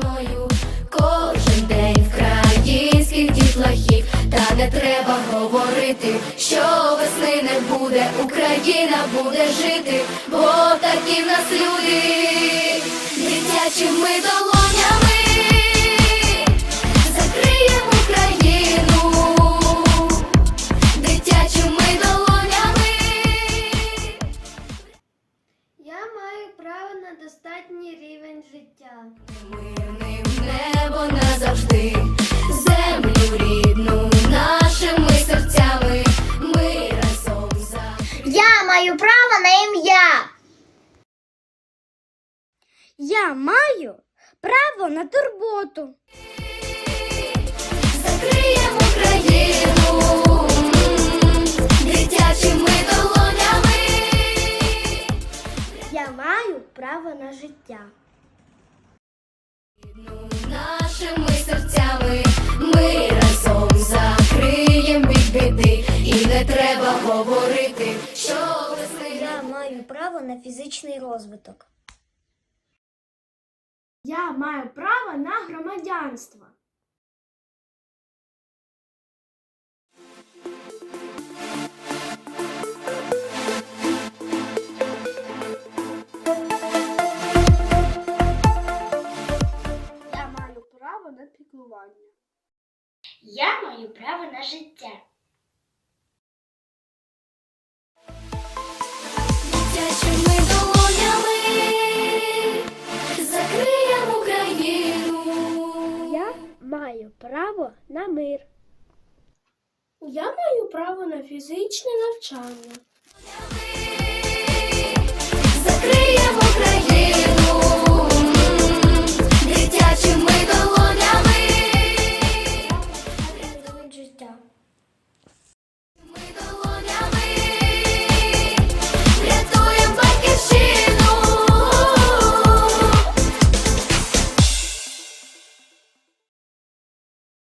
весною, кожен день українських дітлахів, та не треба говорити, що весни не буде, Україна буде жити, бо такі в нас люди, дитячими долонями назавжди, землю рідну нашими серцями. Ми разом за Я маю право на ім'я. Я маю право на турботу. закриємо країну дитячими долонями. Я маю право на життя. Говорити, що весни Я маю право на фізичний розвиток. Я маю право на громадянство. Я маю право на піклування. Я маю право на життя. Маю право на мир. Я маю право на фізичне навчання.